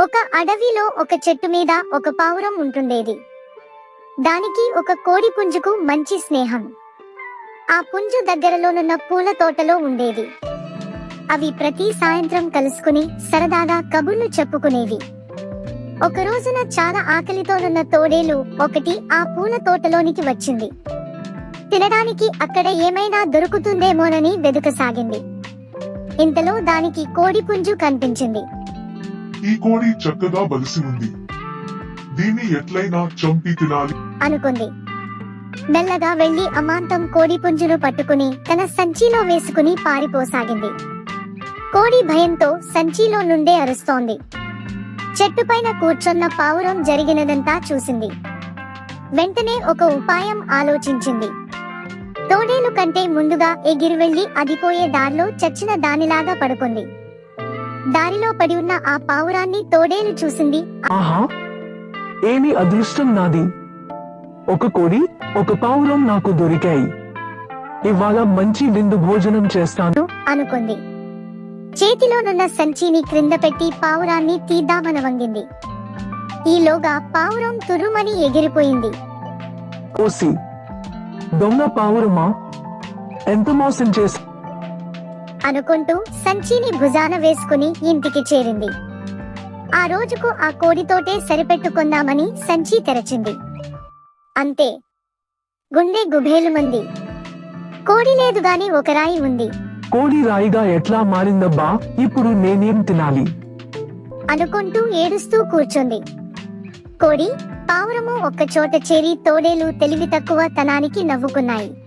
ఒక అడవిలో ఒక చెట్టు మీద ఒక పావురం ఉంటుండేది. దానికి ఒక కోడి పుంజుకు మంచి స్నేహం. ఆ పుంజు దగ్గరలోనున్న పూల తోటలో ఉండేది. అవి ప్రతి సాయంత్రం కలుసుకుని సరదాగా కబుర్లు చెప్పుకునేవి. ఒక రోజున చాలా ఆకలితోనున్న తోడేలు ఒకటి ఆ పూల తోటలోనికి వచ్చింది. తినడానికి అక్కడ ఏమైనా దొరుకుతుందేమోనని వెదుకసాగింది. ఇంతలో దానికి కోడి పుంజు కనిపించింది. ఈ కోడి చక్కగా బలిసి ఉంది. దీన్ని ఎట్లయినా చంపి తినాలి. అనుకుంది. మెల్లగా వెళ్ళి అమాంతం కోడి పుంజును పట్టుకుని తన సంచిలో వేసుకుని పారిపోసాగింది. కోడి భయంతో సంచిలో నుండే అరుస్తోంది. చెట్టుపైన కూర్చున్న పావురం జరిగినదంతా చూసింది. వెంటనే ఒక ఉపాయం ఆలోచించింది. తోడేలు కంటే ముందుగా ఎగిరి వెళ్ళి అదిపోయే దారిలో చచ్చిన దానిలాగా పడుకుంది. దారిలో పడి ఉన్న ఆ పావురాన్ని తోడేలు చూసింది. ఆహా ఏమి అదృష్టం నాది? ఒక కోడి ఒక పావురం నాకు దొరికాయి. ఇవాళ మంచి విందు భోజనం చేస్తాను. అనుకుంది. చేతిలోనున్న సంచిని క్రింద పెట్టి పావురాన్ని తీద్దామన వంగింది. ఈలోగా పావురం తుర్రుమని ఎగిరిపోయింది. ఓసి దొంగ పావురమా? ఎంత మోసం చేసి అనుకుంటూ సంచిని భుజాన వేసుకుని ఇంటికి చేరింది. ఆ రోజుకు ఆ కోడితోటే సరిపెట్టుకుందామని సంచి తెరచింది. అంతే. గుండె గుబేలుమంది కోడి లేదు గాని ఒక రాయి ఉంది. కోడి రాయిగా ఎట్లా మారిందబ్బా? ఇప్పుడు నేనేం తినాలి? అనుకుంటూ ఏడుస్తూ కూర్చుంది. కోడి పావురము ఒక్క చోట చేరి తోడేలు తెలివి తక్కువ తనానికి నవ్వుకున్నాయి.